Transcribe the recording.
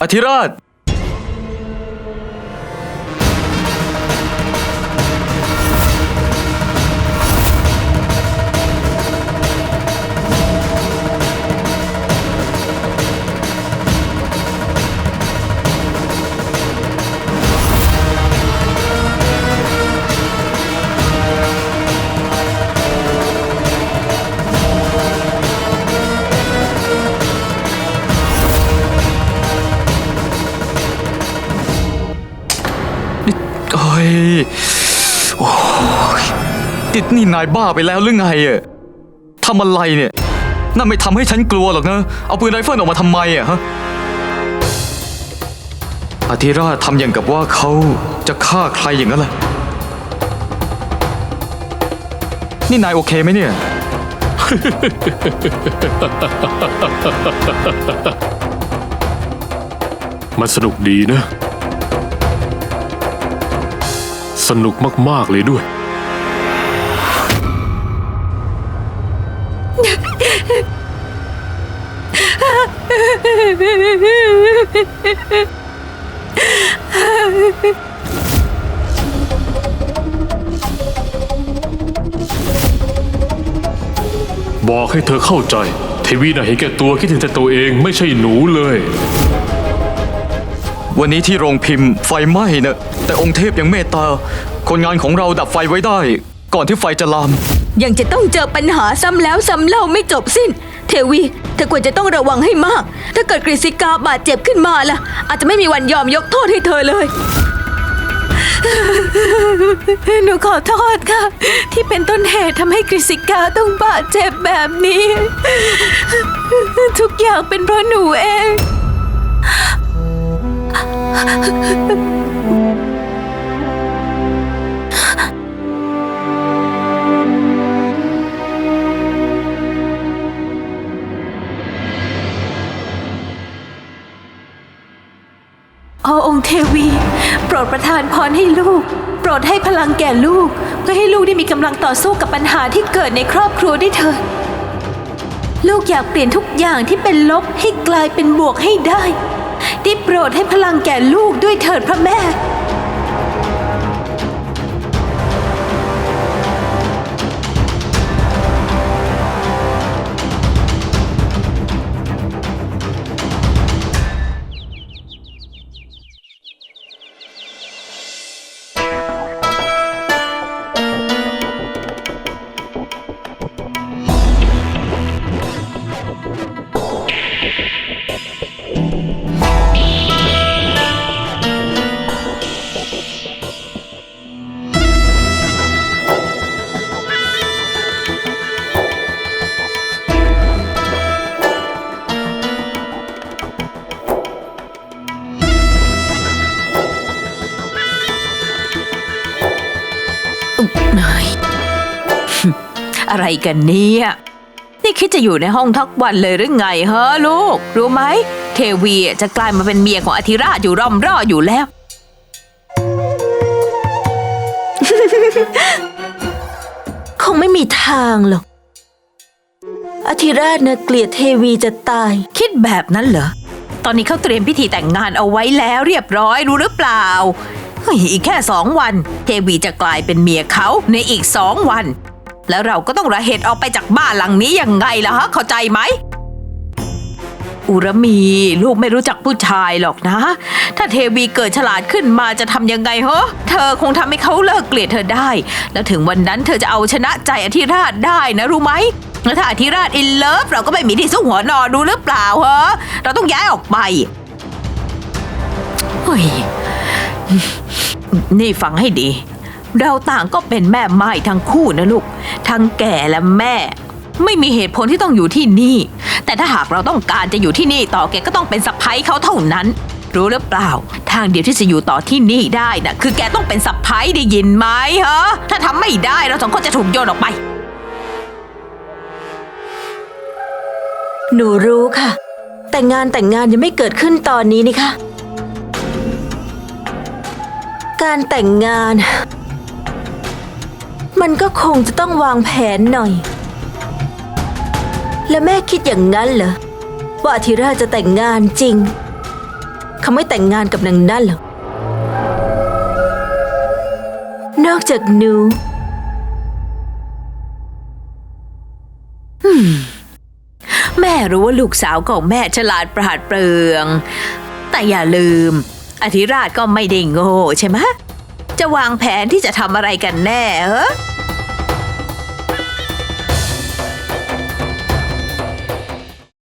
อธิร ยโอ้ยติดนี่นายบ้าไปแล้วหรือไงอะทำอะไรเนี่ยนั่นไม่ทำให้ฉันกลัวหรอกนะ เอาปืนไรเฟิลออกมาทำไมอะฮะอธิราชทำอย่างกับว่าเขาจะฆ่าใครอย่างนั้นแหละนี่นายโอเคไหมเนี่ย มันสนุกดีนะ สนุกมาก ๆ เลยด้วย บอกให้เธอเข้าใจเทวีน่ะเห็นแก่ตัวคิดถึงแต่ตัวเองไม่ใช่หนูเลย วันนี้ที่โรงพิมพ์ไฟไหม้นะแต่องค์เทพยังเมตตา คนงานของเราดับไฟไว้ได้ ก่อนที่ไฟจะลาม ยังจะต้องเจอปัญหาซ้ำแล้วซ้ำเล่าไม่จบสิ้น เทวีเธอควรจะต้องระวังให้มาก ถ้าเกิดกฤษิกาบาดเจ็บขึ้นมาล่ะ อาจจะไม่มีวันยอมยกโทษให้เธอเลยหนูขอโทษค่ะ ที่เป็นต้นเหตุทำให้กฤษิกาต้องบาดเจ็บแบบนี้ ทุกอย่างเป็นเพราะหนูเอง โอ้องค์เทวี โปรดประทานพรให้ลูก โปรดให้พลังแก่ลูก เพื่อให้ลูกได้มีกำลังต่อสู้กับปัญหาที่เกิดในครอบครัวได้เถิดลูกอยากเปลี่ยนทุกอย่างที่เป็นลบให้กลายเป็นบวกให้ได้ ได้โปรดให้พลังแก่ลูกด้วยเถิดพระแม่ อะไรกันเนี่ย นี่คิดจะอยู่ในห้องทักวันเลยหรือไงฮะลูก รู้ไหมเทวีอะจะกลายมาเป็นเมียของอธิราชอยู่ร่อมร่ออยู่แล้ว คงไม่มีทางหรอก อธิราชนะเกลียดเทวีจะตาย คิดแบบนั้นเหรอ ตอนนี้เขาเตรียมพิธีแต่งงานเอาไว้แล้วเรียบร้อยรู้หรือเปล่าเฮ้ยอีกแค่สองวัน เทวีจะกลายเป็นเมียเขาในอีกสองวัน แล้วเราก็ต้องระเหตุออกไปจากบ้านหลังนี้ยังไงล่ะฮะ เข้าใจไหม อุรมี ลูกไม่รู้จักผู้ชายหรอกนะ ถ้าเทวีเกิดฉลาดขึ้นมาจะทำยังไงเหรอเธอคงทำให้เขาเลิกเกลียดเธอได้ แล้วถึงวันนั้นเธอจะเอาชนะใจอธิราชได้นะรู้ไหมแล้วถ้าอธิราชอินเลิฟเราก็ไม่มีที่สู้หัวนอนรู้หรือเปล่าเหรอเราต้องย้ายออกไปเฮ้ยนี่ฟังให้ดี เราต่างก็เป็นแม่ไม้ทั้งคู่นะลูก ทั้งแก่และแม่ ไม่มีเหตุผลที่ต้องอยู่ที่นี่ แต่ถ้าหากเราต้องการจะอยู่ที่นี่ต่อแกก็ต้องเป็นสะพ้ยเขาเท่านั้น รู้หรือเปล่า ทางเดียวที่จะอยู่ต่อที่นี่ได้นะคือแกต้องเป็นสะพ้ยได้ยินไหมฮะถ้าทำไม่ได้เราสองคนจะถูกโยนออกไปหนูรู้ค่ะ แต่งงานแต่งงานยังไม่เกิดขึ้นตอนนี้นี่ค่ะการแต่งงาน มันก็คงจะต้องวางแผนหน่อย แล้วแม่คิดอย่างนั้นเหรอ ว่าอธิราชจะแต่งงานจริง เขาไม่แต่งงานกับนางนั่นหรอก นอกจากหนูแม่รู้ว่าลูกสาวของแม่ฉลาดปราดเปรื่อง แต่อย่าลืม อธิราชก็ไม่ได้โง่ใช่ไหม จะวางแผนที่จะทำอะไรกันแน่เหรอ